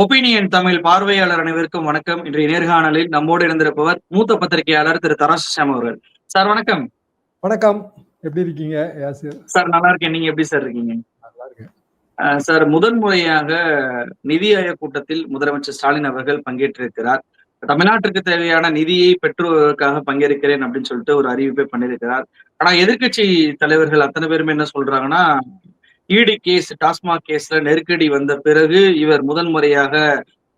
Opinion Tamil பார்வையாளர் அனைவருக்கும் வணக்கம். இன்றைய நேர்காணலில் நம்மோடு இருந்திருப்பவர் மூத்த பத்திரிகையாளர் திரு தராசாம் அவர்கள். சார் வணக்கம். வணக்கம். எப்படி இருக்கீங்க சார் நல்லா இருக்கேன். நீங்க எப்படி சார் இருக்கீங்க? நல்லா இருக்கேன். சார் முதன்முறையாக நிதி ஆயோக் கூட்டத்தில் முதலமைச்சர் ஸ்டாலின் அவர்கள் பங்கேற்றிருக்கிறார். தமிழ்நாட்டிற்கு தேவையான நிதியை பெற்றுவதற்காக பங்கேற்கிறேன் அப்படின்னு சொல்லிட்டு ஒரு அறிவிப்பை பண்ணியிருக்கிறார். ஆனா எதிர்க்கட்சி தலைவர்கள் அத்தனை பேருமே என்ன சொல்றாங்கன்னா இடி கேஸ் டாஸ்மாக் கேஸ்ல நெருக்கடி வந்த பிறகு இவர் முதன்முறையாக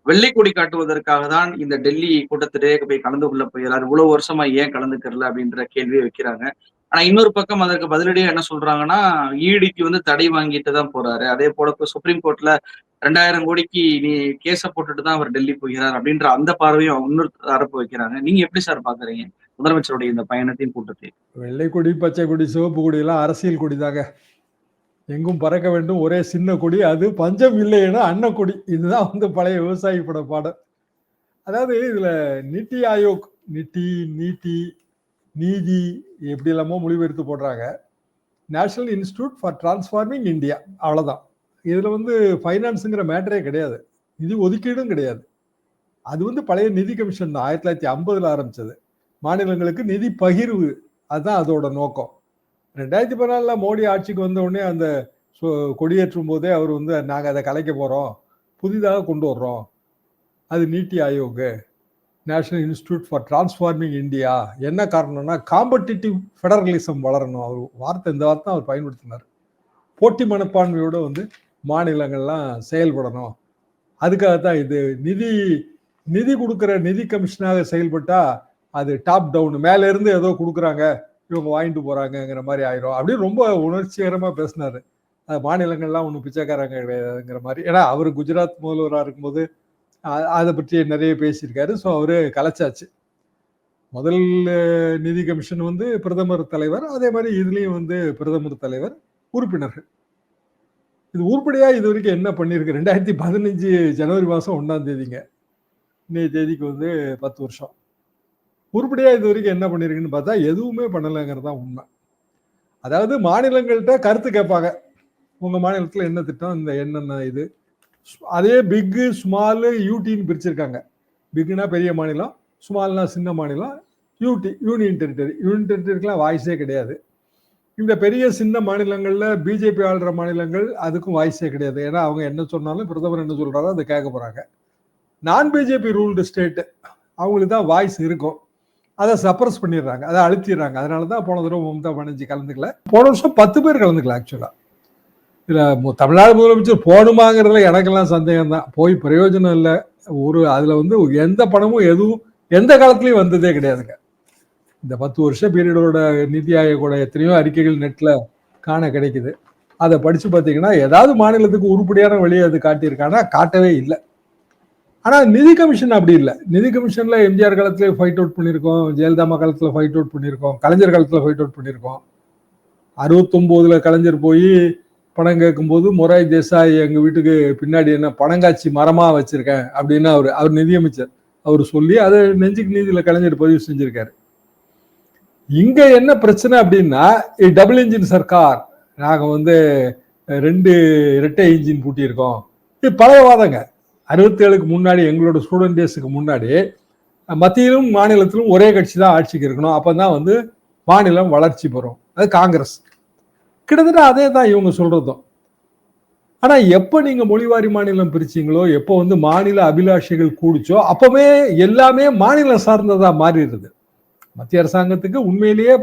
வெள்ளை கொடி காட்டுவதற்காக தான் இந்த டெல்லி கூட்டத்திலே போய் கலந்து கொள்ள போகிறார். இவ்வளவு வருஷமா ஏன் கலந்துக்கிறல அப்படின்ற கேள்வியை வைக்கிறாங்க. ஆனா இன்னொரு பக்கம் அதற்கு பதிலடியா என்ன சொல்றாங்கன்னா ஈடிக்கு வந்து தடை வாங்கிட்டு தான் போறாரு. அதே போல சுப்ரீம் கோர்ட்ல ரெண்டாயிரம் கோடிக்கு நீ கேஸ போட்டுட்டு தான் அவர் டெல்லி போகிறார் அப்படின்ற அந்த பார்வையும் இன்னொரு தரப்பு வைக்கிறாங்க. நீங்க எப்படி சார் பாக்குறீங்க? முதலமைச்சருடைய இந்த பயணத்தையும் கூட்டத்தையும் வெள்ளை கொடி பச்சை கொடி சிவப்பு கொடி எல்லாம் அரசியல் கொடி தாங்க எங்கும் பறக்க வேண்டும். ஒரே சின்ன கொடி அது பஞ்சம் இல்லைன்னா அன்னக்கொடி. இதுதான் வந்து பழைய விவசாயி பட பாடம் அதாவது இதில் நித்தி ஆயோக் நித்தி நீதி நீதி எப்படி எல்லாமோ மொழிபெயர்த்து போடுறாங்க. National institute for transforming India அவ்வளோதான் இதில் வந்து ஃபைனான்ஸுங்கிற மேட்டரே கிடையாது. நிதி ஒதுக்கீடும் கிடையாது. அது வந்து பழைய நிதி கமிஷன் தான். ஆயிரத்தி தொள்ளாயிரத்தி ஐம்பதில் ஆரம்பித்தது மாநிலங்களுக்கு நிதி பகிர்வு அதுதான் அதோட நோக்கம். ரெண்டாயிரத்தி பதினாலில் மோடி ஆட்சிக்கு வந்த உடனே அந்த கொடியேற்றும் போதே அவர் வந்து நாங்கள் அதை கலைக்க போகிறோம் புதிதாக கொண்டு வர்றோம். அது NITI Aayog national institute for transforming India என்ன காரணம்னா காம்படிட்டிவ் ஃபெடரலிசம் வளரணும். அவர் வார்த்தை இந்த வார்த்தை அவர் பயன்படுத்தினார். போட்டி மனப்பான்மையோட வந்து மாநிலங்கள்லாம் செயல்படணும். அதுக்காக தான் இது. நிதி நிதி கொடுக்குற நிதி கமிஷனாக செயல்பட்டால் அது டாப் டவுன் மேலேருந்து ஏதோ கொடுக்குறாங்க. இவங்க வாங்கிட்டு போறாங்கங்கிற மாதிரி ஆயிரும். அப்படியே ரொம்ப உணர்ச்சிகரமா பேசினாரு. அது மாநிலங்கள்லாம் ஒன்றும் பிச்சைக்காரங்க கிடையாதுங்கிற மாதிரி. ஏன்னா அவர் குஜராத் முதல்வராக இருக்கும்போது அதை பற்றி நிறைய பேசியிருக்காரு. ஸோ அவர் கலைச்சாச்சு. முதல் நிதி கமிஷன் வந்து பிரதமர் தலைவர். அதே மாதிரி இதுலேயும் வந்து பிரதமர் தலைவர் உறுப்பினர்கள். இது உருப்படியாக இது வரைக்கும் என்ன பண்ணியிருக்கு? ரெண்டாயிரத்தி பதினஞ்சு ஜனவரி மாதம் ஒன்றாம் தேதிங்க. இன்னைய தேதிக்கு வந்து பத்து வருஷம். உருப்படியாக இது வரைக்கும் என்ன பண்ணியிருக்குன்னு பார்த்தா எதுவுமே பண்ணலைங்கிறது தான் உண்மை. அதாவது மாநிலங்கள்கிட்ட கருத்து கேட்பாங்க. உங்கள் மாநிலத்தில் என்ன திட்டம் இந்த என்னென்ன இது? அதே பிக்கு ஸ்மாலு யூடின்னு பிரிச்சிருக்காங்க. பிக்னா பெரிய மாநிலம் ஸ்மால்னா சின்ன மாநிலம் யூடி யூனியன் டெரிட்டரி யூனியன் டெரிட்டரிக்கெலாம் வாய்ஸே கிடையாது. இந்த பெரிய சின்ன மாநிலங்களில் பிஜேபி ஆளுற மாநிலங்கள் அதுக்கும் வாய்ஸே கிடையாது. ஏன்னா அவங்க என்ன சொன்னாலும் பிரதமர் என்ன சொல்கிறாரோ அதை கேட்க போகிறாங்க நான் பிஜேபி ரூல்டு ஸ்டேட்டு அவங்களுக்கு தான் வாய்ஸ் இருக்கும். அதை சப்ரஸ் பண்ணிடுறாங்க. அதை அழுத்திடுறாங்க. அதனால தான் போன தடவை மம்தா பானர்ஜி கலந்துக்கல. போன வருஷம் பத்து பேர் கலந்துக்கல ஆக்சுவலாக இதில் தமிழ்நாடு முதலமைச்சர் போகணுமாங்கிறதுல எனக்கெல்லாம் சந்தேகம் தான் போய் பிரயோஜனம் இல்லை. ஒரு அதில் வந்து எந்த பணமும் எதுவும் எந்த காலத்துலையும் வந்ததே கிடையாதுங்க. இந்த பத்து வருஷம் பீரியடோட நிதி ஆயோகோட எத்தனையோ அறிக்கைகள் நெட்டில் காண கிடைக்குது. அதை படித்து பார்த்தீங்கன்னா ஏதாவது மாநிலத்துக்கு உருப்படியான வழியை அது காட்டியிருக்கானா காட்டவே இல்லை. ஆனால் நிதி கமிஷன் அப்படி இல்லை. நிதி கமிஷன்ல எம்ஜிஆர் காலத்துல ஃபைட் அவுட் பண்ணியிருக்கோம் ஜெயலலிதா காலத்தில் காலத்துல ஃபைட் அவுட் பண்ணியிருக்கோம் கலைஞர் காலத்துல ஃபைட் அவுட் பண்ணியிருக்கோம் அறுபத்தொம்போதுல கலைஞர் போய் பணம் கேட்கும்போது மொராய் தேசாய் எங்க வீட்டுக்கு பின்னாடி என்ன பணங்காட்சி மரமா வச்சிருக்கேன் அப்படின்னு அவர் அவர் நிதியமைச்சர் அவர் சொல்லி அதை நெஞ்சுக்கு நீதியில் கலைஞர் பதிவு செஞ்சிருக்காரு. இங்க என்ன பிரச்சனை அப்படின்னா டபுள் இன்ஜின் சர்க்கார் நாங்கள் வந்து ரெண்டு இரட்டை இன்ஜின் பூட்டியிருக்கோம். இது பழைய வாதங்க. அறுபத்தேழுக்கு முன்னாடி எங்களோட ஸ்டூடெண்ட் டேஸுக்கு முன்னாடி மத்தியிலும் மாநிலத்திலும் ஒரே கட்சி தான் ஆட்சிக்கு இருக்கணும். அப்போ தான் வந்து மாநிலம் வளர்ச்சி பெறும். அது காங்கிரஸ். கிட்டத்தட்ட அதே தான் இவங்க சொல்கிறதும் ஆனால் எப்போ நீங்கள் மொழிவாரி மாநிலம் பிரிச்சீங்களோ எப்போ வந்து மாநில அபிலாஷைகள் கூடிச்சோ அப்போவே எல்லாமே மாநிலம் சார்ந்ததாக மாறிடுது. மத்திய அரசாங்கத்துக்கு உண்மையிலேயே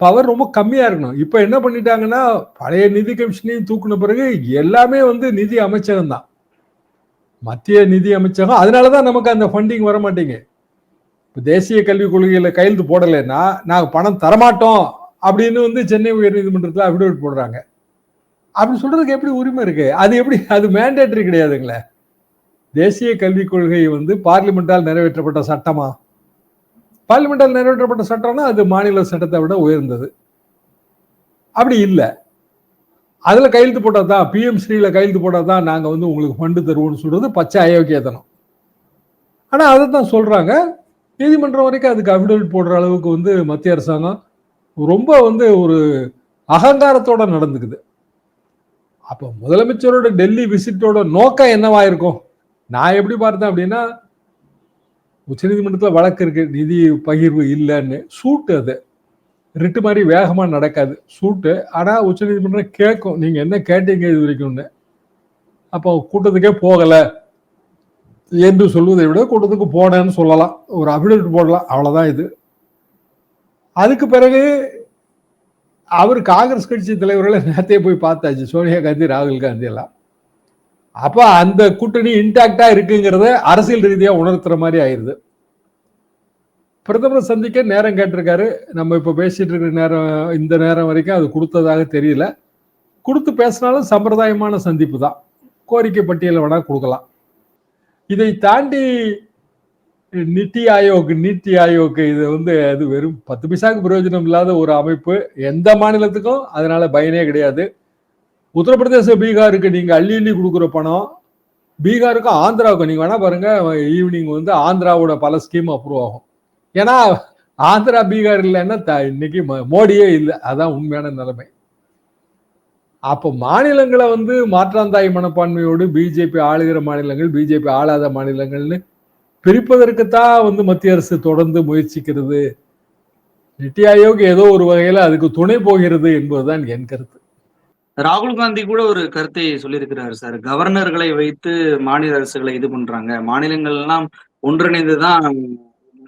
பவர் ரொம்ப கம்மியாக இருக்கணும். இப்போ என்ன பண்ணிட்டாங்கன்னா பழைய நிதி கமிஷனையும் தூக்குன பிறகு எல்லாமே வந்து நிதி அமைச்சகம் தான் மத்திய நிதி அமைச்சகம் அதனால தான் நமக்கு அந்த ஃபண்டிங் வர மாட்டேங்க இப்போ தேசிய கல்விக் கொள்கையில் கையெழுத்து போடலைன்னா நாங்கள் பணம் தரமாட்டோம் அப்படின்னு வந்து சென்னை உயர்நீதிமன்றத்தில் அஃபிடவிட் போடுறாங்க. அப்படி சொல்கிறதுக்கு எப்படி உரிமை இருக்குது அது எப்படி அது மேண்டேட்டரி கிடையாதுங்களே. தேசிய கல்விக் கொள்கை வந்து பார்லிமெண்டால் நிறைவேற்றப்பட்ட சட்டமா? பார்லிமெண்டால் நிறைவேற்றப்பட்ட சட்டம்னா அது மாநில சட்டத்தை விட உயர்ந்தது. அப்படி இல்லை. அதில் கையெழுத்து போட்டால் தான் பிஎம் ஸ்ரீல கையெழுத்து போட்டால் தான் நாங்கள் வந்து உங்களுக்கு ஃபண்டு தருவோம்னு சொல்கிறது பச்சை அயோக்கியத்தனம். ஆனால் அதை தான் சொல்கிறாங்க நீதிமன்றம் வரைக்கும் அதுக்கு அபிடவிட் போடுற அளவுக்கு வந்து மத்திய அரசாங்கம் ரொம்ப வந்து ஒரு அகங்காரத்தோடு நடந்துக்குது. அப்போ முதலமைச்சரோட டெல்லி விசிட்டோட நோக்கம் என்னவா இருக்கும் நான் எப்படி பார்த்தேன் அப்படின்னா உச்சநீதிமன்றத்தில் வழக்கு இருக்கு நிதி பகிர்வு இல்லைன்னு சூட்டு அது. ரிட்டு மாதிரி வேகமாக நடக்காது. சூட்டு. ஆனால் உச்சநீதிமன்றம் கேட்கும். நீங்கள் என்ன கேட்டீங்க இது வரைக்கும்னு. அப்போ கூட்டத்துக்கே போகலை. என்று சொல்வதை விட கூட்டத்துக்கு போனேன்னு சொல்லலாம். ஒரு அபிடேட் போடலாம். அவ்வளோதான் இது. அதுக்கு பிறகு அவர் காங்கிரஸ் கட்சி தலைவர்களை நேரத்தையே போய் பார்த்தாச்சு. சோனியா காந்தி ராகுல் காந்தி எல்லாம். அப்போ அந்த கூட்டணி இன்டாக்டாக இருக்குங்கிறத அரசியல் ரீதியாக உணர்த்துற மாதிரி ஆயிடுது பிரதமரை சந்திக்க நேரம் கேட்டிருக்காரு. நம்ம இப்போ பேசிட்டு இருக்கிற நேரம் இந்த நேரம் வரைக்கும் அது கொடுத்ததாக தெரியல. கொடுத்து பேசினாலும் சம்பிரதாயமான சந்திப்பு தான். கோரிக்கை பட்டியலை வேணா கொடுக்கலாம். இதை தாண்டி நித்தி ஆயோக் நித்தி ஆயோக் இது வந்து அது வெறும் பத்து பைசாக்கு பிரயோஜனம் இல்லாத ஒரு அமைப்பு எந்த மாநிலத்துக்கும் அதனால பயனே கிடையாது. உத்தரப்பிரதேச பீகாருக்கு நீங்க அள்ளி அள்ளி கொடுக்குற பணம். பீகாருக்கும் ஆந்திராவுக்கும் நீங்க வேணா பாருங்க ஈவினிங் வந்து ஆந்திராவோட பல ஸ்கீம் அப்ரூவ் ஆகும். ஏன்னா ஆந்திரா பீகார் இல்லைன்னா த- இன்னைக்கு ம- மோடியே இல்லை. அதான் உண்மையான நிலைமை. அப்போ மாநிலங்களை வந்து மாற்றாந்தாய் மனப்பான்மையோடு பிஜேபி ஆளுகிற மாநிலங்கள் பிஜேபி ஆளாத மாநிலங்கள்னு பிரிப்பதற்குத்தான் வந்து மத்திய அரசு தொடர்ந்து முயற்சிக்கிறது. நித்தி ஆயோக் ஏதோ ஒரு வகையில அதுக்கு துணை போகிறது என்பதுதான் என் கருத்து. ராகுல் காந்தி கூட ஒரு கருத்தை சொல்லியிருக்கிறாரு சார். கவர்னர்களை வைத்து மாநில அரசுகளை இது பண்றாங்க. மாநிலங்கள் எல்லாம் ஒன்றிணைந்துதான்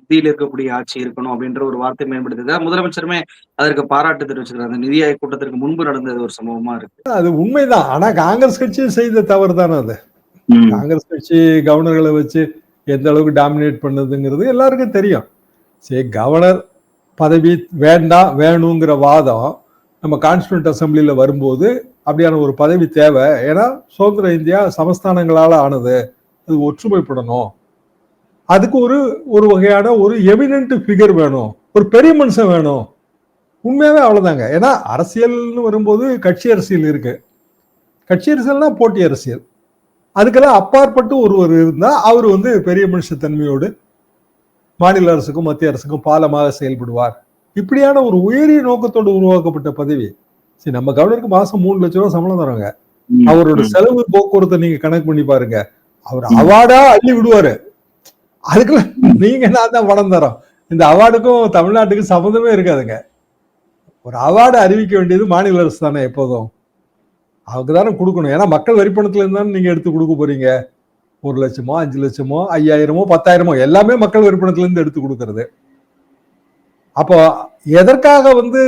மத்தியில் இருக்கக்கூடிய ஆட்சி இருக்கணும் அப்படின்ற ஒரு வார்த்தை மேம்படுத்துது முதலமைச்சருமே அதற்கு பாராட்டு தெரிவிச்சிருக்காரு அந்த நிதி ஆயோக் கூட்டத்திற்கு முன்பு நடந்தது ஒரு சம்பவமா இருக்கு. அது உண்மைதான். ஆனா காங்கிரஸ் கட்சி செய்த தவறு தானே அது காங்கிரஸ் கட்சி கவர்னர்களை வச்சு எந்த அளவுக்கு டாமினேட் பண்ணுதுங்கிறது எல்லாருக்கும் தெரியும். சரி கவர்னர் பதவி வேண்டாம் வேணுங்கிற வாதம் நம்ம கான்ஸ்டியூண்ட் அசம்பிளியில வரும்போது அப்படியான ஒரு பதவி தேவை. ஏன்னா சுதந்திர இந்தியா சமஸ்தானங்களால ஆனது. அது ஒற்றுமைப்படணும். அதுக்கு ஒரு ஒரு வகையான ஒரு எமினன்ட் ஃபிகர் வேணும். ஒரு பெரிய மனுஷன் வேணும். உண்மையாவே அவ்வளவுதாங்க. ஏன்னா அரசியல்னு வரும்போது கட்சி அரசியல் இருக்கு. கட்சி அரசியல்னா போட்டி அரசியல். அதுக்கெல்லாம் அப்பாற்பட்டு ஒருவர் இருந்தா அவர் வந்து பெரிய மனுஷத்தன்மையோடு மாநில அரசுக்கும் மத்திய அரசுக்கும் பாலமாக செயல்படுவார். இப்படியான ஒரு உயரிய நோக்கத்தோடு உருவாக்கப்பட்ட பதவி. சரி நம்ம கவர்னருக்கு மாசம் மூணு லட்சம் ரூபாய் சம்பளம் தராங்க. அவரோட செலவு போக்குவரத்தை நீங்க கணக்கு பண்ணி பாருங்க. அவர் அவார்டா அள்ளி விடுவாரு. அதுக்கெல்லாம் நீங்க நான் தான் பணம் தரோம். இந்த அவார்டுக்கும் தமிழ்நாட்டுக்கும் சம்மந்தமே இருக்காதுங்க. ஒரு அவார்டு அறிவிக்க வேண்டியது மாநில அரசு தானே எப்போதும். அவங்க தானே கொடுக்கணும். ஏன்னா மக்கள் வரிப்பணத்துல இருந்தாலும் நீங்க எடுத்து கொடுக்க போறீங்க. ஒரு லட்சமோ அஞ்சு லட்சமோ ஐயாயிரமோ பத்தாயிரமோ எல்லாமே மக்கள் வரிப்பணத்துலேருந்து எடுத்து கொடுக்கறது. அப்போ எதற்காக வந்து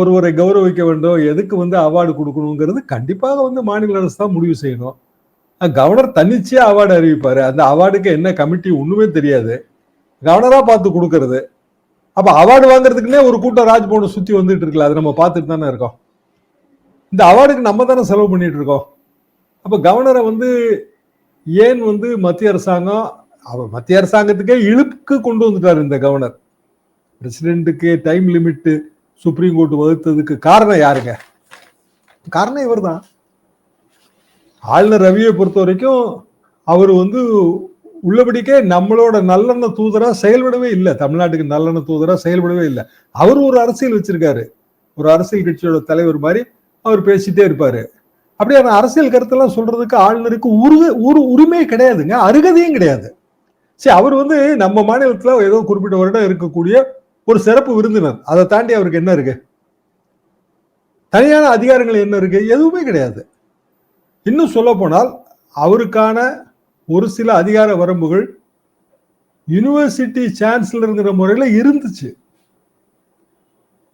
ஒருவரை கௌரவிக்க வேண்டும்? எதுக்கு வந்து அவார்டு கொடுக்கணுங்கிறது கண்டிப்பாக வந்து மாநில அரசு தான் முடிவு செய்யணும். கவர்னர் தன்னிச்சையா அவார்டு அறிவிப்பாரு. அந்த அவார்டுக்கு என்ன கமிட்டி ஒண்ணுமே தெரியாது. கவர்னரா பார்த்து கொடுக்கறது. அப்ப அவார்டு வாங்குறதுக்குன்னே ஒரு கூட்டம் ராஜ்பவனை சுத்தி வந்துட்டு இருக்கல அது நம்ம பார்த்துட்டு தானே இருக்கோம். இந்த அவார்டுக்கு நம்ம தானே செலவு பண்ணிட்டு இருக்கோம். அப்ப கவர்னரை வந்து ஏன் வந்து மத்திய அரசாங்கம் அவர் மத்திய அரசாங்கத்துக்கே இழுப்புக்கு கொண்டு வந்துட்டார் இந்த கவர்னர். பிரசிடென்ட்டுக்கு டைம் லிமிட்டு சுப்ரீம் கோர்ட் வகுத்ததுக்கு காரணம் யாருங்க? காரணம் இவர்தான். ஆளுநர் ரவியை பொறுத்த வரைக்கும் அவர் வந்து உள்ளபடிக்கே நம்மளோட நல்லெண்ண தூதரா செயல்படவே இல்லை. தமிழ்நாட்டுக்கு நல்லெண்ண தூதரா செயல்படவே இல்லை. அவர் ஒரு அரசியல் வச்சிருக்காரு. ஒரு அரசியல் கட்சியோட தலைவர் மாதிரி அவர் பேசிட்டே இருப்பாரு. அப்படியான அரசியல் கருத்தெல்லாம் சொல்றதுக்கு ஆளுநருக்கு உரு ஒரு உரிமை கிடையாதுங்க. அருகதையும் கிடையாது. சரி அவர் வந்து நம்ம மாநிலத்துல ஏதோ குறிப்பிட்ட வருடம் இருக்கக்கூடிய ஒரு சிறப்பு விருந்தினர். அதை தாண்டி அவருக்கு என்ன இருக்கு? தனியான அதிகாரங்கள் என்ன இருக்கு? எதுவுமே கிடையாது. இன்னும் சொல்ல போனால் அவருக்கான ஒரு சில அதிகார வரம்புகள் யூனிவர்சிட்டி சான்சலருங்கிற முறையில் இருந்துச்சு.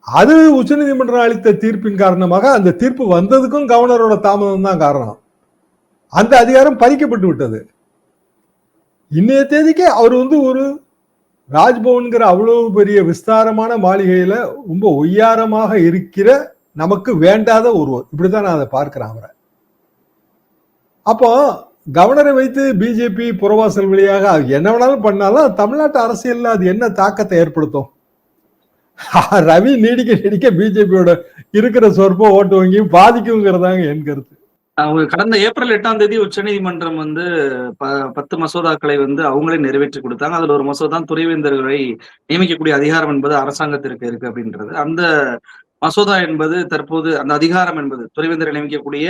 அது உச்சநீதிமன்றம் அளித்த தீர்ப்பின் காரணமாக அந்த தீர்ப்பு வந்ததுக்கும் கவர்னரோட தாமதம் தான் காரணம். அந்த அதிகாரம் பறிக்கப்பட்டு விட்டது. இன்னைய தேதிக்கு அவர் வந்து ஒரு ராஜ்பவன்கிற அவ்வளவு பெரிய விஸ்தாரமான மாளிகையில ரொம்ப ஒய்யாரமாக இருக்கிற நமக்கு வேண்டாத ஒருவர். இப்படிதான் நான் அதை பார்க்கிறேன் அவரை. அப்போ கவர்னரை வைத்து பிஜேபி புறவாசல் வழியாக என்ன வேணாலும் பண்ணாலும் தமிழ்நாட்டு அரசியலில் அது என்ன தாக்கத்தை ஏற்படுத்தும்? ரவி நீடிக்க நீடிக்க பிஜேபியோட இருக்கிற சொற்ப ஓட்டு வங்கியும் பாதிக்குங்கிறதாங்க என் கருத்து. அவங்க கடந்த ஏப்ரல் எட்டாம் தேதி உச்ச நீதிமன்றம் வந்து ப- பத்து மசோதாக்களை வந்து அவங்களே நிறைவேற்றி கொடுத்தாங்க. அதுல ஒரு மசோதா துறைவேந்தர்களை நியமிக்கக்கூடிய அதிகாரம் என்பது அரசாங்கத்திற்கு இருக்கு அப்படின்றது. அந்த மசோதா என்பது தற்போது அந்த அதிகாரம் என்பது துறைவேந்தர் நியமிக்கக்கூடிய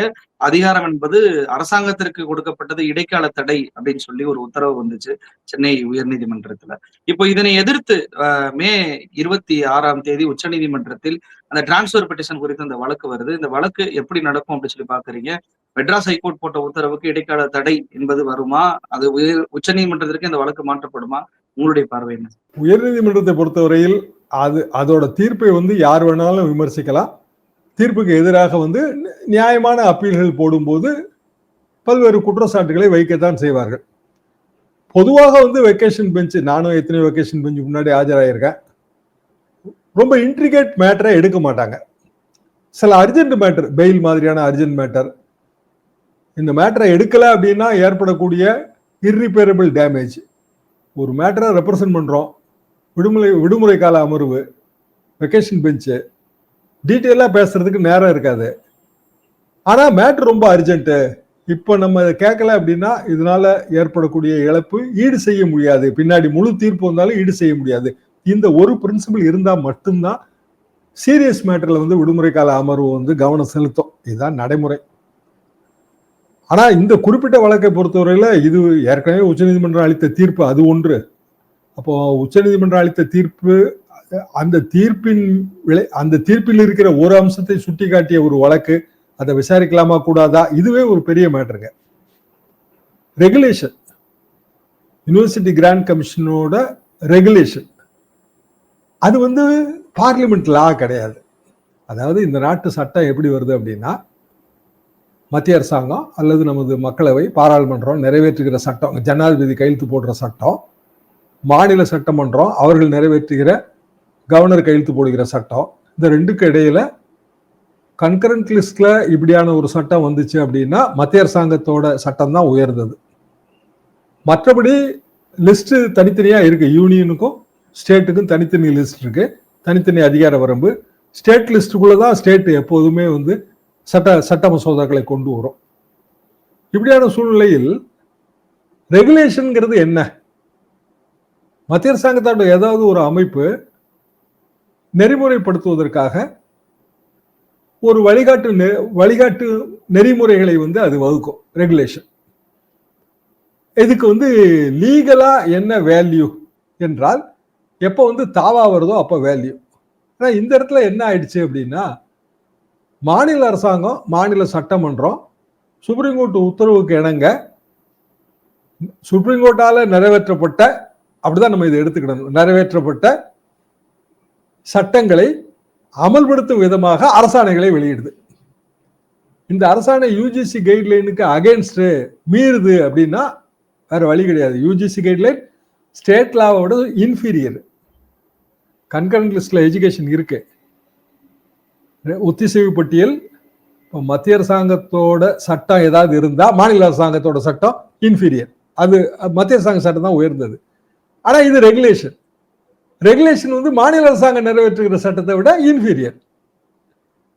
அதிகாரம் என்பது அரசாங்கத்திற்கு கொடுக்கப்பட்டது இடைக்கால தடை அப்படின்னு சொல்லி ஒரு உத்தரவு வந்துச்சு சென்னை உயர்நீதிமன்றத்துல. இப்போ இதனை எதிர்த்து மே இருபத்தி ஆறாம் தேதி உச்சநீதிமன்றத்தில் அந்த டிரான்ஸ்பர் பெட்டிஷன் குறித்து அந்த வழக்கு வருது. இந்த வழக்கு எப்படி நடக்கும் அப்படின்னு சொல்லி பாக்குறீங்க மெட்ராஸ் ஹைகோர்ட் போட்ட உத்தரவுக்கு இடைக்கால தடை என்பது வருமா? அது உயர் உச்சநீதிமன்றத்திற்கு இந்த வழக்கு மாற்றப்படுமா? உங்களுடைய பார்வை என்ன? உயர்நீதிமன்றத்தை பொறுத்தவரையில் அது அதோட தீர்ப்பை வந்து யார் வேணாலும் விமர்சிக்கலாம். தீர்ப்புக்கு எதிராக வந்து நியாயமான அப்பீல்கள் போடும்போது பல்வேறு குற்றச்சாட்டுகளை வைக்கத்தான் செய்வார்கள். பொதுவாக வந்து வெக்கேஷன் பெஞ்ச் நானும் எத்தனை வெக்கேஷன் பெஞ்ச் முன்னாடி ஆஜராயிருக்கேன். ரொம்ப இன்ட்ரிகேட் மேட்டரை எடுக்க மாட்டாங்க. சில அர்ஜென்ட் மேட்டர் பெயில் மாதிரியான அர்ஜென்ட் மேட்டர் இந்த மேட்டரை எடுக்கலை அப்படின்னா ஏற்படக்கூடிய இர்ரிப்பேரபிள் டேமேஜ் ஒரு மேட்டரை ரெப்ரசன்ட் பண்ணுறோம் விடுமுறை விடுமுறை கால அமர்வு வெக்கேஷன் பெஞ்சு டீட்டெயிலாக பேசுறதுக்கு நேரம் இருக்காது. ஆனால் மேட்ரு ரொம்ப அர்ஜென்ட்டு இப்போ நம்ம இதை கேட்கல அப்படின்னா இதனால ஏற்படக்கூடிய இழப்பு ஈடு செய்ய முடியாது. பின்னாடி முழு தீர்ப்பு வந்தாலும் ஈடு செய்ய முடியாது. இந்த ஒரு பிரின்சிபல் இருந்தால் மட்டும்தான் சீரியஸ் மேட்டரில் வந்து விடுமுறை கால அமர்வு வந்து கவனம் செலுத்தும். இதுதான் நடைமுறை. ஆனால் இந்த குறிப்பிட்ட வழக்கை பொறுத்தவரையில் இது ஏற்கனவே உச்சநீதிமன்றம் அளித்த தீர்ப்பு அது ஒன்று. அப்போ உச்சநீதிமன்றம் அளித்த தீர்ப்பு அந்த தீர்ப்பின் விளை அந்த தீர்ப்பில் இருக்கிற ஒரு அம்சத்தை சுட்டிக்காட்டிய ஒரு வழக்கு அதை விசாரிக்கலாமா கூடாதா இதுவே ஒரு பெரிய மேட்டருங்க. ரெகுலேஷன். யூனிவர்சிட்டி கிராண்ட் கமிஷனோட ரெகுலேஷன். அது வந்து பார்லிமெண்ட் லா கிடையாது. அதாவது இந்த நாட்டு சட்டம் எப்படி வருது அப்படின்னா மத்திய அரசாங்கம் அல்லது நமது மக்களவை பாராளுமன்றம் நிறைவேற்றுகிற சட்டம் ஜனாதிபதி கையெழுத்து போடுற சட்டம் மாநில சட்டமன்றம் அவர்கள் நிறைவேற்றுகிற கவர்னர் கையெழுத்து போடுகிற சட்டம் இந்த ரெண்டுக்கு இடையில கன்கரண்ட் லிஸ்ட்ல இப்படியான ஒரு சட்டம் வந்துச்சு அப்படின்னா மத்திய அரசாங்கத்தோட சட்டம் தான் உயர்ந்தது. மற்றபடி லிஸ்ட் தனித்தனியா இருக்கு. யூனியனுக்கும் ஸ்டேட்டுக்கும் தனித்தனி லிஸ்ட் இருக்கு. தனித்தனி அதிகார வரம்பு. ஸ்டேட் லிஸ்ட்டுக்குள்ள தான் ஸ்டேட் எப்போதுமே வந்து சட்ட சட்ட மசோதாக்களை கொண்டு வரும். இப்படியான சூழ்நிலையில் ரெகுலேஷனுங்கிறது என்ன? மத்திய அரசாங்கத்தோட ஏதாவது ஒரு அமைப்பு நெறிமுறைப்படுத்துவதற்காக ஒரு வழிகாட்டு நெ- வழிகாட்டு நெறிமுறைகளை வந்து அது வகுக்கும் ரெகுலேஷன் இதுக்கு வந்து லீகலா என்ன வேல்யூ என்றால் எப்போ வந்து தாவா வருதோ அப்போ வேல்யூ ஆனால் இந்த இடத்துல என்ன ஆயிடுச்சு அப்படின்னா மாநில அரசாங்கம் மாநில சட்டமன்றம் சுப்ரீம் கோர்ட் உத்தரவுக்கு இணங்க சுப்ரீம் கோர்ட்டால நிறைவேற்றப்பட்ட அப்படிதான் நம்ம இதை எடுத்துக்கிடணும். நிறைவேற்றப்பட்ட சட்டங்களை அமல்படுத்தும் விதமாக அரசாணைகளை வெளியிடுது. இந்த அரசாணை யூஜிசி கைட்லைனுக்கு அகைன்ஸ்ட் மீறுது அப்படின்னா வேற வழி கிடையாது. யூஜிசி கைட்லைன் ஸ்டேட் லாவோட இன்ஃபீரியர் கன்கரண்ட் லிஸ்ட்ல எஜுகேஷன் இருக்கு. ஒத்திசைவு பட்டியல் இப்போ மத்திய அரசாங்கத்தோட சட்டம் ஏதாவது இருந்தால் மாநில அரசாங்கத்தோட சட்டம் இன்ஃபீரியர் அது மத்திய அரசாங்க சட்டம் தான் உயர்ந்தது. ஆனால் இது ரெகுலேஷன் ரெகுலேஷன் வந்து மாநில அரசாங்கம் நிறைவேற்றுகிற சட்டத்தை விட இன்ஃபீரியர்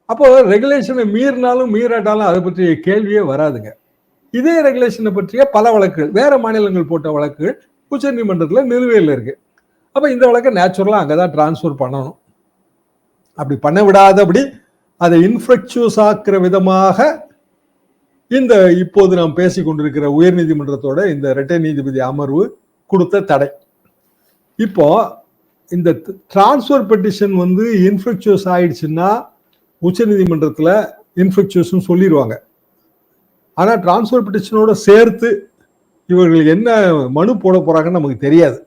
அப்போ ரெகுலேஷனை மீறினாலும் மீறாட்டாலும் அதை பற்றிய கேள்வியே வராதுங்க. இதே ரெகுலேஷனை பற்றிய பல வழக்குகள் வேற மாநிலங்கள் போட்ட வழக்குகள் உச்சநீதிமன்றத்தில் நிலுவையில் இருக்கு. அப்போ இந்த வழக்கை நேச்சுரலாக அங்கே தான் டிரான்ஸ்ஃபர் பண்ணணும். அப்படி பண்ண விடாதபடி அதை இன்ஃப்ரக்சூஸ் ஆக்குற விதமாக இந்த இப்போது நாம் பேசி கொண்டிருக்கிற உயர்நீதிமன்றத்தோட இந்த இரட்டை நீதிபதி அமர்வு கொடுத்த தடை. இப்போ இந்த டிரான்ஸ்ஃபர் பெட்டிஷன் வந்து இன்ஃபெக்சுவஸ் ஆயிடுச்சுன்னா உச்சநீதிமன்றத்தில் இன்ஃபெக்சுவஸ்னு சொல்லிடுவாங்க ஆனால் டிரான்ஸ்ஃபர் பெட்டிஷனோட சேர்த்து இவர்கள் என்ன மனு போட போகிறாங்கன்னு நமக்கு தெரியாது.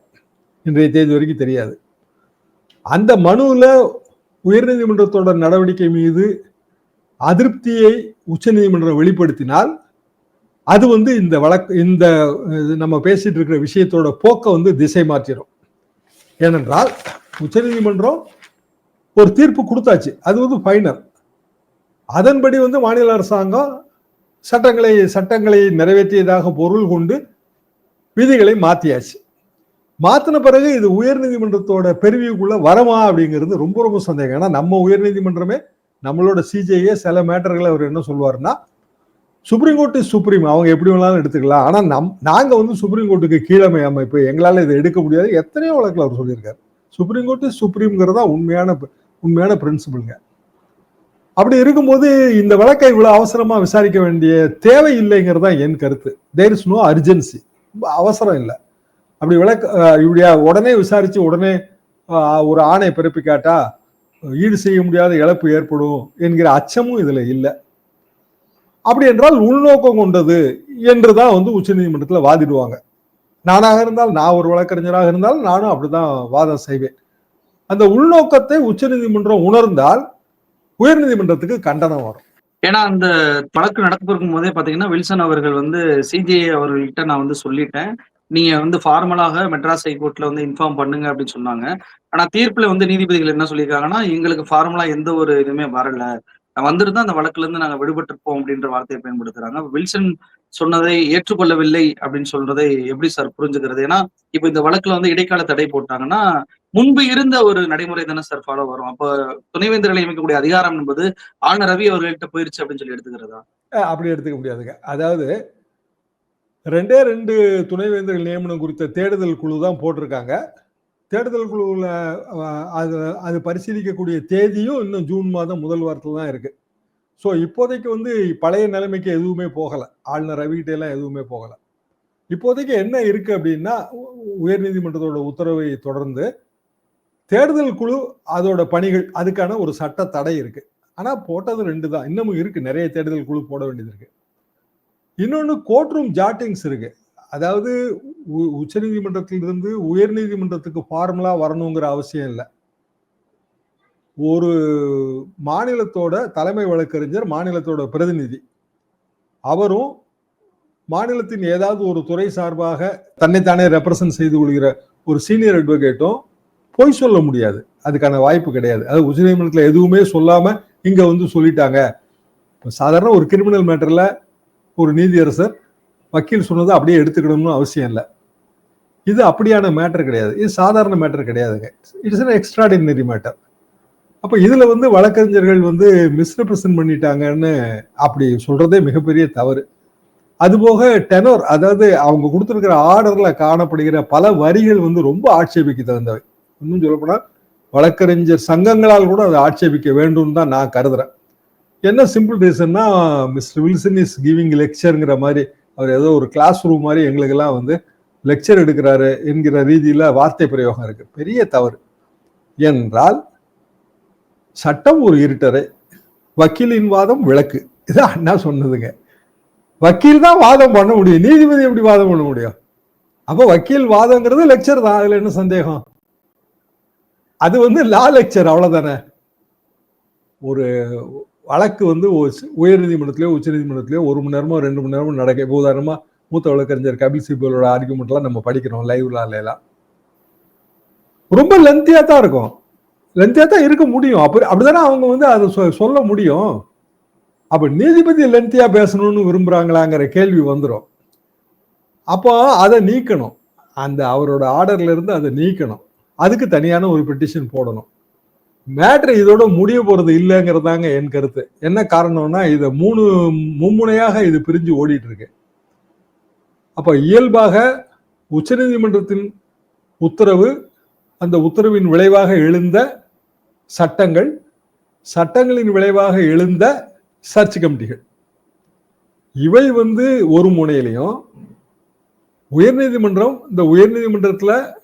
இன்றைய தேதி வரைக்கும் தெரியாது. அந்த மனுவில் உயர்நீதிமன்றத்தோட நடவடிக்கை மீது அதிருப்தியை உச்சநீதிமன்றம் வெளிப்படுத்தினால் அது வந்து இந்த வழக்கு இந்த இது நம்ம பேசிட்டு இருக்கிற விஷயத்தோட போக்கை வந்து திசை மாற்றிடும். ஏனென்றால் உச்சநீதிமன்றம் ஒரு தீர்ப்பு கொடுத்தாச்சு. அது வந்து ஃபைனல். அதன்படி வந்து மாநில அரசாங்கம் சட்டங்களை சட்டங்களை நிறைவேற்றியதாக பொருள் கொண்டு விதிகளை மாற்றியாச்சு மாத்தின பிறகு இது உயர்நீதிமன்றத்தோட பெருவிக்குள்ள வரமா அப்படிங்கிறது ரொம்ப ரொம்ப சந்தேகம். ஏன்னா நம்ம உயர்நீதிமன்றமே நம்மளோட சிஜேஏ சில மேட்டர்களை அவர் என்ன சொல்லுவாருன்னா சுப்ரீம் கோர்ட் இஸ் சுப்ரீம் அவங்க எப்படி வேணாலும் எடுத்துக்கலாம். ஆனா நம் நாங்க வந்து சுப்ரீம் கோர்ட்டுக்கு கீழமை அமைப்பு எங்களால இதை எடுக்க முடியாது. எத்தனையோ வழக்கில் அவர் சொல்லியிருக்காரு. சுப்ரீம் கோர்ட் இஸ் சுப்ரீம்ங்கிறதா உண்மையான உண்மையான பிரின்சிபிளுங்க அப்படி இருக்கும்போது இந்த வழக்கை இவ்வளவு அவசரமா விசாரிக்க வேண்டிய தேவை இல்லைங்கிறது தான் என் கருத்து. தேர் இஸ் நோ அர்ஜென்சி அவசரம் இல்லை. அப்படி விளக்க இப்படியா உடனே விசாரிச்சு உடனே ஒரு ஆணை பிறப்பிக்காட்டா ஈடு செய்ய முடியாத இழப்பு ஏற்படும் என்கிற அச்சமும் இதுல இல்லை. அப்படி என்றால் உள்நோக்கம் கொண்டது என்றுதான் வந்து உச்சநீதிமன்றத்துல வாதிடுவாங்க. நானாக இருந்தால் நான் ஒரு வழக்கறிஞராக இருந்தால் நானும் அப்படிதான் வாதம் செய்வேன். அந்த உள்நோக்கத்தை உச்சநீதிமன்றம் உணர்ந்தால் உயர்நீதிமன்றத்துக்கு கண்டனம் வரும். ஏன்னா அந்த வழக்கு நடத்திருக்கும் போதே பாத்தீங்கன்னா வில்சன் அவர்கள் வந்து சிஜிஐ அவர்கள்ட்ட நான் வந்து சொல்லிட்டேன். நீங்க வந்து ஃபார்மலாக மெட்ராஸ் ஹைகோர்ட்ல வந்து இன்ஃபார்ம் பண்ணுங்க அப்படின்னு சொன்னாங்க. ஆனா தீர்ப்புல வந்து நீதிபதிகள் என்ன சொல்லியிருக்காங்கன்னா எங்களுக்கு ஃபார்மலா எந்த ஒரு இதுவுமே வரல. வந்திருந்தா அந்த வழக்குல இருந்து நாங்க விடுபட்டிருப்போம் அப்படின்ற வார்த்தையை பயன்படுத்துறாங்க. வில்சன் சொன்னதை ஏற்றுக்கொள்ளவில்லை அப்படின்னு சொல்றதை எப்படி சார் புரிஞ்சுக்கிறது? ஏன்னா இப்ப இந்த வழக்குல வந்து இடைக்கால தடை போட்டாங்கன்னா முன்பு இருந்த ஒரு நடைமுறை தானே சார் ஃபாலோ வரும். அப்ப துணைவேந்தர்களை அமைக்கக்கூடிய அதிகாரம் என்பது ஆளுநர் ரவி அவர்கள்ட்ட போயிருச்சு அப்படின்னு சொல்லி எடுத்துக்கிறதா? அப்படி எடுத்துக்க முடியாதுங்க. அதாவது ரெண்டே ரெண்டு துணைவேந்தர்கள் நியமனம் குறித்த தேடுதல் குழு தான் போட்டிருக்காங்க. தேடுதல் குழுவில் அது அது பரிசீலிக்கக்கூடிய தேதியும் இன்னும் ஜூன் மாதம் முதல் வாரத்தில் தான் இருக்குது ஸோ இப்போதைக்கு வந்து பழைய நிலைமைக்கு எதுவுமே போகலை. ஆளுநர் ரவிகிட்டேலாம் எதுவுமே போகலை. இப்போதைக்கு என்ன இருக்குது அப்படின்னா உ- உயர்நீதிமன்றத்தோட உத்தரவை தொடர்ந்து தேடுதல் குழு அதோட பணிகள் அதுக்கான ஒரு சட்ட தடை இருக்குது ஆனால் போட்டது ரெண்டு தான். இன்னமும் இருக்குது நிறைய தேடுதல் குழு போட வேண்டியது இருக்குது இன்னொன்று கோர்ட் ரூம் ஜாட்டிங்ஸ் இருக்கு. அதாவது உ- உயர் உயர்நீதிமன்றத்துக்கு ஃபார்முலா வரணுங்கிற அவசியம் இல்லை. ஒரு மாநிலத்தோட தலைமை வழக்கறிஞர் மாநிலத்தோட பிரதிநிதி. அவரும் மாநிலத்தின் ஏதாவது ஒரு துறை சார்பாக தன்னைத்தானே ரெப்ரசன்ட் செய்து கொள்கிற ஒரு சீனியர் அட்வொகேட்டும் பொய் சொல்ல முடியாது. அதுக்கான வாய்ப்பு கிடையாது. அது உச்சநீதிமன்றத்தில் எதுவுமே சொல்லாமல் இங்கே வந்து சொல்லிட்டாங்க. இப்போ சாதாரண ஒரு கிரிமினல் மேட்டரில் ஒரு நீதியரசர் வக்கீல் சொன்னதை அப்படியே எடுத்துக்கணும்னு அவசியம் இல்லை. இது அப்படியான மேட்டர் கிடையாது. இது சாதாரண மேட்டர் கிடையாதுங்க. இட்ஸ் அன் எக்ஸ்ட்ராடினரி மேட்டர் அப்போ இதில் வந்து வழக்கறிஞர்கள் வந்து மிஸ்ரெப்ரசன்ட் பண்ணிட்டாங்கன்னு அப்படி சொல்கிறதே மிகப்பெரிய தவறு. அதுபோக டெனோர் அதாவது அவங்க கொடுத்துருக்கிற ஆர்டரில் காணப்படுகிற பல வரிகள் வந்து ரொம்ப ஆட்சேபிக்க தகுந்தவை. இன்னும் சொல்லப்போனால் வழக்கறிஞர் சங்கங்களால் கூட அதை ஆட்சேபிக்க வேண்டும் தான் நான் கருதுறேன். என்ன சிம்பிள் ரீசன்னா மிஸ்டர் வில்சன் இஸ் கிவிங் லெக்சருங்கிற மாதிரி அவர் ஏதோ ஒரு கிளாஸ் ரூம் மாதிரி எங்களுக்கெல்லாம் வந்து லெக்சர் எடுக்கிறாரு என்கிற ரீதியில் வார்த்தை பிரயோகம் இருக்கு. பெரிய தவறு. என்றால் சட்டம் ஒரு இருட்டரை வக்கீலின் வாதம் விளக்கு. இதான் அண்ணா சொன்னதுங்க. வக்கீல் தான் வாதம் பண்ண முடியும். நீதிபதி எப்படி வாதம் பண்ண முடியும்? அப்போ வக்கீல் வாதங்கிறது லெக்சர் தான். அதில் என்ன சந்தேகம்? அது வந்து லா லெக்சர் அவ்வளோதானே ஒரு வழக்கு வந்து உயர் நீதிமன்றத்திலயோ உச்ச ஒரு மணி நேரமோ ரெண்டு மணி நேரமோ நடக்க இப்போ உதாரணமா மூத்த வழக்கறிஞர் கபில் சிபலோட ஆர்குமெண்ட்லாம் நம்ம படிக்கிறோம் லைவ்ல ரொம்ப லென்த்தியா தான் இருக்கும். லென்த்தியா தான் இருக்க முடியும். அப்படி அப்படிதானே அவங்க வந்து அதை சொ- சொல்ல முடியும்? அப்ப நீதிபதி லென்த்தியா பேசணும்னு விரும்புறாங்களாங்கிற கேள்வி வந்துடும் அப்போ அதை நீக்கணும். அந்த அவரோட ஆர்டர்ல இருந்து அதை நீக்கணும். அதுக்கு தனியான ஒரு பெட்டிஷன் போடணும். மேட்ரு இதோட முடிய போறது இல்லைங்கிறதாங்க என் கருத்து. என்ன காரணம்னா இதை மூணு மும்முனையாக இது பிரிஞ்சு ஓடிட்டு இருக்கு அப்ப இயல்பாக உச்சநீதிமன்றத்தின் உத்தரவு அந்த உத்தரவின் விளைவாக எழுந்த சட்டங்கள் சட்டங்களின் விளைவாக எழுந்த சர்ச் கமிட்டிகள். இவை வந்து ஒரு முனையிலையும் உயர்நீதிமன்றம் இந்த உயர்நீதிமன்றத்தில்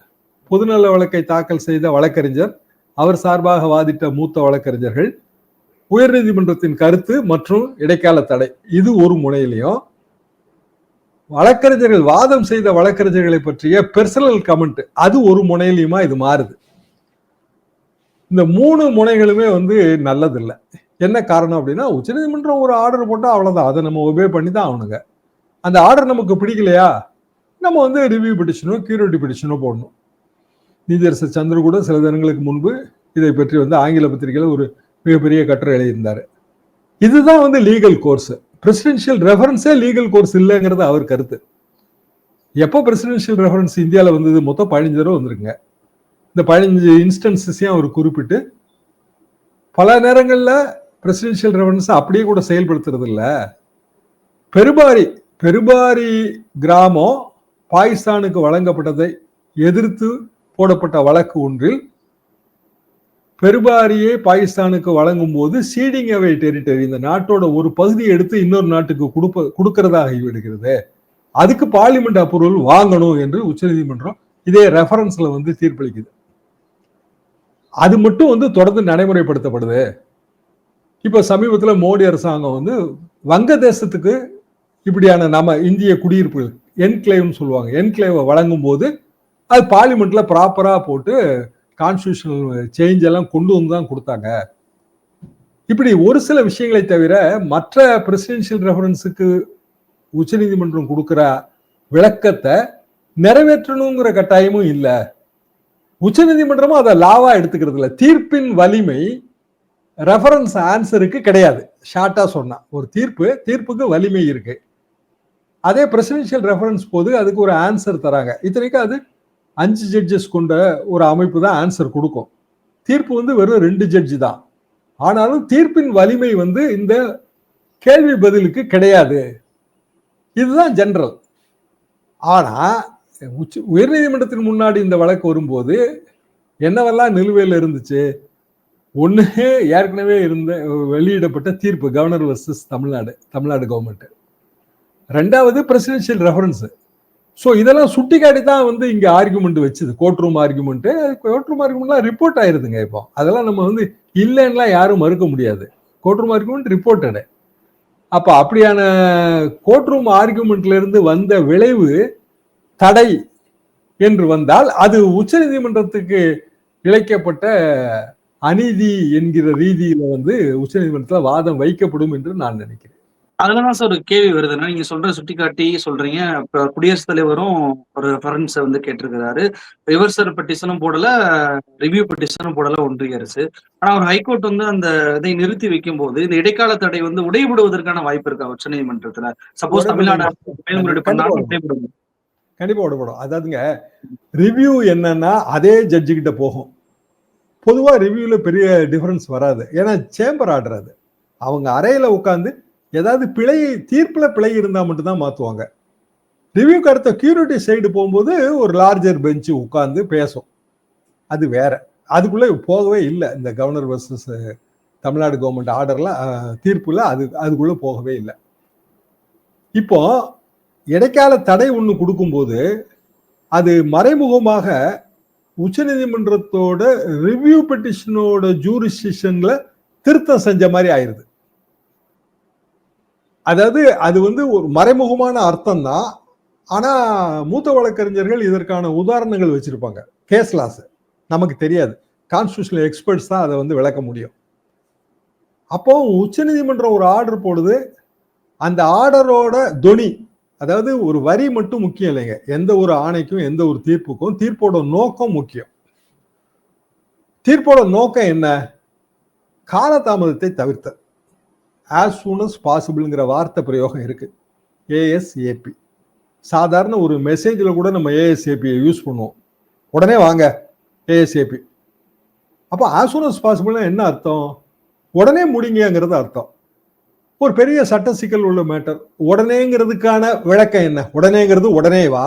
பொதுநல வழக்கை தாக்கல் செய்த வழக்கறிஞர் அவர் சார்பாக வாதிட்ட மூத்த வழக்கறிஞர்கள் உயர்நீதிமன்றத்தின் கருத்து மற்றும் இடைக்கால தடை. இது ஒரு முனையிலையும் வழக்கறிஞர்கள் வாதம் செய்த வழக்கறிஞர்களை பற்றிய பெர்சனல் கமெண்ட் அது ஒரு முனையிலையுமா இது மாறுது. இந்த மூணு முனைகளுமே வந்து நல்லதில்லை. என்ன காரணம் அப்படின்னா உச்சநீதிமன்றம் ஒரு ஆர்டர் போட்டால் அவ்வளோதான் அதை நம்ம ஒபே பண்ணி தான் ஆகணுங்க. அந்த ஆர்டர் நமக்கு பிடிக்கலையா? நம்ம வந்து ரிவ்யூ பிடிச்சனோ கியூரிட்டி பிடிச்சனோ போடணும். நீதியரசர் சந்திர கூட சில தினங்களுக்கு முன்பு இதை பற்றி வந்து ஆங்கில பத்திரிகையில் ஒரு மிகப்பெரிய கட்டுரை எழுதியிருந்தார். இதுதான் வந்து லீகல் கோர்ஸ் பிரசிடென்ஷியல் ரெஃபரன்ஸே லீகல் கோர்ஸ் இல்லைங்கிறது அவர் கருத்து. எப்போ பிரசிடென்ஷியல் ரெஃபரன்ஸ் இந்தியாவில் வந்தது? மொத்தம் பதினஞ்சு தடவை வந்திருக்குங்க. இந்த பதினஞ்சு இன்ஸ்டன்சஸையும் அவர் குறிப்பிட்டு பல நேரங்களில் பிரசிடென்ஷியல் ரெஃபரன்ஸை அப்படியே கூட செயல்படுத்துறது இல்லை. பெருபாரி பெருபாரி கிராமம் பாகிஸ்தானுக்கு வழங்கப்பட்டதை எதிர்த்து போடப்பட்ட வழக்கு ஒன்றில் பெருபாரியை பாகிஸ்தானுக்கு வழங்கும் போது சீடிங் அவை டெரிட்டரி இந்த நாட்டோட ஒரு பகுதியை எடுத்து இன்னொரு நாட்டுக்கு கொடுப்ப கொடுக்கறதாக விடுகிறது அதுக்கு பார்லிமெண்ட் அப்ரூவல் வாங்கணும் என்று உச்சநீதிமன்றம் இதே ரெஃபரன்ஸ்ல வந்து தீர்ப்பளிக்குது. அது மட்டும் வந்து தொடர்ந்து நடைமுறைப்படுத்தப்படுது. இப்போ சமீபத்தில் மோடி அரசாங்கம் வந்து வங்கதேசத்துக்கு இப்படியான நம்ம இந்திய குடியிருப்புகள் என்கிளேவ்னு சொல்லுவாங்க. என்கிளேவை வழங்கும் போது அது பார்லிமெண்ட்ல ப்ராப்பரா போட்டு கான்ஸ்டியூஷனல் சேஞ்ச் எல்லாம் கொண்டு வந்து தான் கொடுத்தாங்க. இப்படி ஒரு சில விஷயங்களை தவிர மற்ற பிரசிடென்ஷியல் ரெஃபரன்ஸுக்கு உச்சநீதிமன்றம் கொடுக்குற விளக்கத்தை நிறைவேற்றணுங்கிற கட்டாயமும் இல்லை. உச்சநீதிமன்றமும் அதை லாவா எடுத்துக்கிறது இல்லை. தீர்ப்பின் வலிமை ரெஃபரன்ஸ் ஆன்சருக்கு கிடையாது. ஷார்ட்டாக சொன்னால் ஒரு தீர்ப்பு தீர்ப்புக்கு வலிமை இருக்கு. அதே பிரசிடென்ஷியல் ரெஃபரன்ஸ் போது அதுக்கு ஒரு ஆன்சர் தராங்க. இத்தனைக்கும் அது அஞ்சு ஜட்ஜஸ் கொண்ட ஒரு அமைப்பு தான் ஆன்சர் கொடுக்கும். தீர்ப்பு வந்து வெறும் ரெண்டு ஜட்ஜி தான். ஆனாலும் தீர்ப்பின் வலிமை வந்து இந்த கேள்வி பதிலுக்கு கிடையாது. இதுதான் ஜென்ரல் ஆனால் உச்ச உயர்நீதிமன்றத்தின் முன்னாடி இந்த வழக்கு வரும்போது என்னவெல்லாம் நிலுவையில் இருந்துச்சு? ஒன்று ஏற்கனவே இருந்த வெளியிடப்பட்ட தீர்ப்பு governor versus Tamil Nadu Tamil Nadu government ரெண்டாவது பிரசிடென்ஷியல் ரெஃபரன்ஸு ஸோ இதெல்லாம் சுட்டி காட்டி தான் வந்து இங்கே ஆர்குமெண்ட் வச்சுது. Court room argument court room ஆர்குமெண்ட்லாம் report ஆயிருதுங்க இப்போ. அதெல்லாம் நம்ம வந்து இல்லைன்னுலாம் யாரும் மறுக்க முடியாது. கோர்ட் ரூம் ஆர்குமெண்ட் ரிப்போர்ட்டடு அப்போ அப்படியான கோர்ட் ரூம் ஆர்குமெண்ட்லேருந்து வந்த விளைவு தடை என்று வந்தால் அது உச்சநீதிமன்றத்துக்கு இழைக்கப்பட்ட அநீதி என்கிற ரீதியில வந்து உச்சநீதிமன்றத்தில் வாதம் வைக்கப்படும் என்று நான் நினைக்கிறேன். அதுலதான் சார் ஒரு கேள்வி வருதுன்னா நீங்க சொல்ற சுட்டிக்காட்டி சொல்றீங்க. இப்ப குடியரசுத் தலைவரும் ஒரு ரெஃபரன்ஸ் வந்து கேட்டிருக்கிறாரு. ரிவர்சல் பெட்டிஷனும் போடல ரிவ்யூ பெட்டிஷனும் போடல ஒன்றிய அரசு. ஆனா ஒரு ஹைகோர்ட் வந்து அந்த இதை நிறுத்தி வைக்கும் போது இந்த இடைக்கால தடை வந்து உடைபடுவதற்கான வாய்ப்பு இருக்கா? உச்ச நீதிமன்றத்துல. சப்போஸ் தமிழ்நாடு மேல்முறையீடு பண்ணாலும் உடைபடும் கண்டிப்பா விடப்படும் அதாவதுங்க ரிவ்யூ என்னன்னா அதே ஜட்ஜு கிட்ட போகும். பொதுவா ரிவ்யூல பெரிய டிஃபரன்ஸ் வராது. ஏன்னா சேம்பர் ஆர்டர் அது. அவங்க அறையில உட்காந்து ஏதாவது பிழை தீர்ப்புல பிழை இருந்தால் மட்டும்தான் மாற்றுவாங்க ரிவ்யூக்கு அடுத்த கியூரிட்டி சைடு போகும்போது ஒரு லார்ஜர் பெஞ்சு உட்காந்து பேசும். அது வேற. அதுக்குள்ளே போகவே இல்லை. இந்த கவர்னர் வர்சஸ் தமிழ்நாடு கவர்மெண்ட் ஆர்டரில் தீர்ப்பில் அது அதுக்குள்ளே போகவே இல்லை. இப்போ இடைக்கால தடை ஒன்று கொடுக்கும்போது அது மறைமுகமாக உச்சநீதிமன்றத்தோட ரிவ்யூ பெட்டிஷனோட ஜூரிஸ்டிஷனில் திருத்தம் செஞ்ச மாதிரி ஆயிடுது அதாவது அது வந்து ஒரு மறைமுகமான அர்த்தம் தான் ஆனா மூத்த வழக்கறிஞர்கள் இதற்கான உதாரணங்கள் வச்சிருப்பாங்க. கேஸ் லாஸ் நமக்கு தெரியாது. கான்ஸ்டியூஷனல் எக்ஸ்பர்ட்ஸ் தான் அதை வந்து விளக்க முடியும். அப்போ உச்சநீதிமன்றம் ஒரு ஆர்டர் போடுது. அந்த ஆர்டரோட தொனி அதாவது ஒரு வரி மட்டும் முக்கியம் இல்லைங்க. எந்த ஒரு ஆணைக்கும் எந்த ஒரு தீர்ப்புக்கும் தீர்ப்போட நோக்கம் முக்கியம். தீர்ப்போட நோக்கம் என்ன? காலதாமதத்தை தவிர்த்த ஆஸ் சூன் அஸ் பாசிபிள்ங்கிற வார்த்தை பிரயோகம் இருக்குது ஏஎஸ்ஏபி சாதாரண ஒரு மெசேஜில் கூட நம்ம ஏஎஸ்ஏபியை யூஸ் பண்ணுவோம். உடனே வாங்க ஏஎஸ்ஏபி அப்போ ஆஸ் சூன் அஸ் பாசிபிள்னா என்ன அர்த்தம்? உடனே முடிங்கங்கிறது அர்த்தம். ஒரு பெரிய சட்ட சிக்கல் உள்ள மேட்டர் உடனேங்கிறதுக்கான விளக்கம் என்ன? உடனேங்கிறது உடனே வா.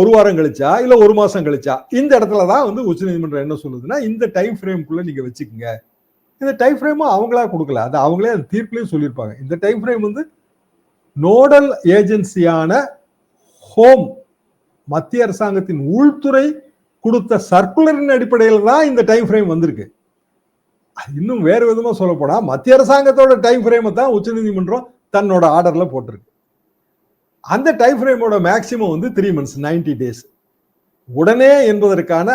ஒரு வாரம் கழிச்சா இல்லை ஒரு மாதம் கழிச்சா. இந்த இடத்துல தான் வந்து உச்சநீதிமன்றம் என்ன சொல்லுதுன்னா இந்த டைம் ஃப்ரேம்குள்ளே நீங்கள் வச்சுக்கோங்க. இந்த டைம் ஃப்ரேமும் அவங்களா கொடுக்கல. அது அவங்களே அந்த தீர்ப்புலையும் சொல்லியிருப்பாங்க. இந்த டைம் ஃப்ரேம் வந்து நோடல் ஏஜென்சியான ஹோம் மத்திய அரசாங்கத்தின் உள்துறை கொடுத்த சர்க்குலரின் அடிப்படையில் தான் இந்த டைம் ஃப்ரேம் வந்திருக்கு. இன்னும் வேறு விதமாக சொல்லப்போனால் மத்திய அரசாங்கத்தோட டைம் ஃப்ரேமை தான் உச்சநீதிமன்றம் தன்னோட ஆர்டரில் போட்டிருக்கு. அந்த டைம் ஃப்ரேமோட மேக்சிமம் வந்து த்ரீ மந்த்ஸ் நைன்டி டேஸ் உடனே என்பதற்கான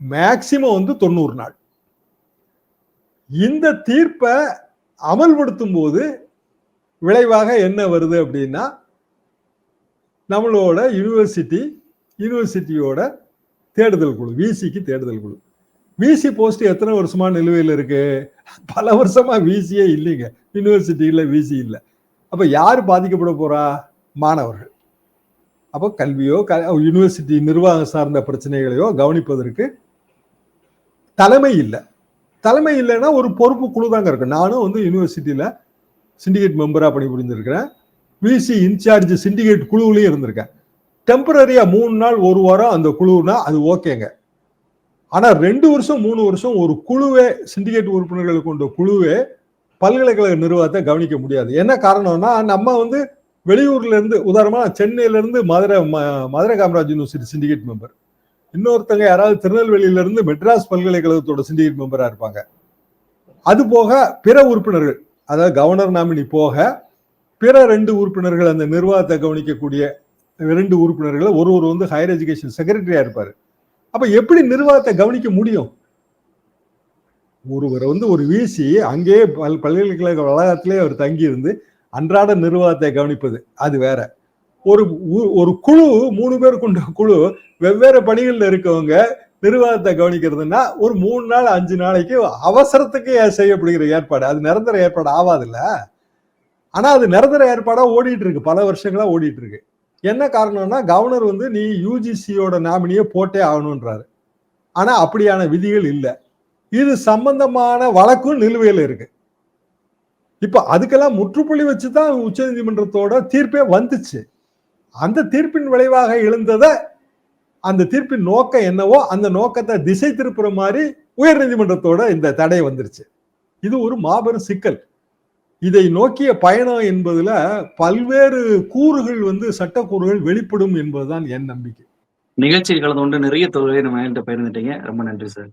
மேக்சிமம் வந்து தொண்ணூறு நாள். இந்த தீர்ப்பை அமல்படுத்தும் போது விளைவாக என்ன வருது அப்படின்னா நம்மளோட யூனிவர்சிட்டி யூனிவர்சிட்டியோட தேடுதல் குழு விசிக்கு தேடுதல் குழு. விசி போஸ்ட் எத்தனை வருஷமா நிலுவையில் இருக்கு? பல வருஷமா விசியே இல்லைங்க. யூனிவர்சிட்டியில் விசி இல்லை. அப்போ யார் பாதிக்கப்பட போறா? மாணவர்கள். அப்போ கல்வியோ க யூனிவர்சிட்டி நிர்வாகம் சார்ந்த பிரச்சனைகளையோ கவனிப்பதற்கு தலைமை இல்லை. தலைமை இல்லைன்னா ஒரு பொறுப்பு குழு தாங்க இருக்கு. நானும் வந்து யூனிவர்சிட்டியில சிண்டிகேட் மெம்பராக பணிபுரிந்திருக்கிறேன். விசி இன்சார்ஜ் சிண்டிகேட் குழுவிலையும் இருந்திருக்கேன். டெம்பரரியா மூணு நாள் ஒரு வாரம் அந்த குழுனா அது ஓகேங்க. ஆனால் ரெண்டு வருஷம் மூணு வருஷம் ஒரு குழுவே சிண்டிகேட் உறுப்பினர்கள் கொண்ட குழுவே பல்கலைக்கழக நிர்வாகத்தை கவனிக்க முடியாது. என்ன காரணம்னா நம்ம வந்து வெளியூர்ல இருந்து உதாரணமா சென்னையில இருந்து மதுரை ம- Madurai Kamaraj university syndicate member இன்னொருத்தங்க யாராவது திருநெல்வேலியில இருந்து மெட்ராஸ் பல்கலைக்கழகத்தோட சிண்டிகேட் மெம்பரா இருப்பாங்க. அது போக பிற உறுப்பினர்கள் அதாவது கவர்னர் நாமினி போக பிற ரெண்டு உறுப்பினர்கள் அந்த நிர்வாகத்தை கவனிக்கக்கூடிய ரெண்டு உறுப்பினர்கள் ஒருவர் வந்து ஹையர் எஜுகேஷன் செக்ரட்டரியா இருப்பாரு. அப்ப எப்படி நிர்வாகத்தை கவனிக்க முடியும்? ஒருவர் வந்து ஒரு வீசி அங்கேயே பல் பல்கலைக்கழக வளாகத்திலே அவர் தங்கியிருந்து அன்றாட நிர்வாகத்தை கவனிப்பது அது வேற. ஒரு ஊ- ஒரு குழு மூணு பேர் கொண்ட குழு வெவ்வேறு பணிகளில் இருக்கவங்க நிர்வாகத்தை கவனிக்கிறதுனா ஒரு மூணு நாள் அஞ்சு நாளைக்கு அவசரத்துக்கு செய்யப்படுகிற ஏற்பாடு. அது நிரந்தர ஏற்பாடு ஆகாதுல்ல ஆனா அது நிரந்தர ஏற்பாடா ஓடிட்டு இருக்கு பல வருஷங்களா ஓடிட்டு இருக்கு என்ன காரணம்னா கவர்னர் வந்து நீ யூஜிசியோட நாமினியை போட்டே ஆகணும்ன்றாரு. ஆனா அப்படியான விதிகள் இல்லை. இது சம்பந்தமான வழக்கும் நிலுவையில் இருக்கு. இப்ப அதுக்கெல்லாம் முற்றுப்புள்ளி வச்சுதான் உச்சநீதிமன்றத்தோட தீர்ப்பே வந்துச்சு. அந்த தீர்ப்பின் விளைவாக எழுந்ததை அந்த தீர்ப்பின் நோக்கம் என்னவோ அந்த நோக்கத்தை திசை திருப்புற மாதிரி உயர் நீதிமன்றத்தோட இந்த தடை வந்துருச்சு. இது ஒரு மாபெரும் சிக்கல். இதை நோக்கிய பயணம் என்பதுல பல்வேறு கூறுகள் வந்து சட்ட கூறுகள் வெளிப்படும் என்பதுதான் என் நம்பிக்கை. நிகழ்ச்சியில் கலந்து கொண்டு நிறைய தொழிலை நம்ம என்கிட்ட பகிர்ந்துட்டீங்க. ரொம்ப நன்றி சார்.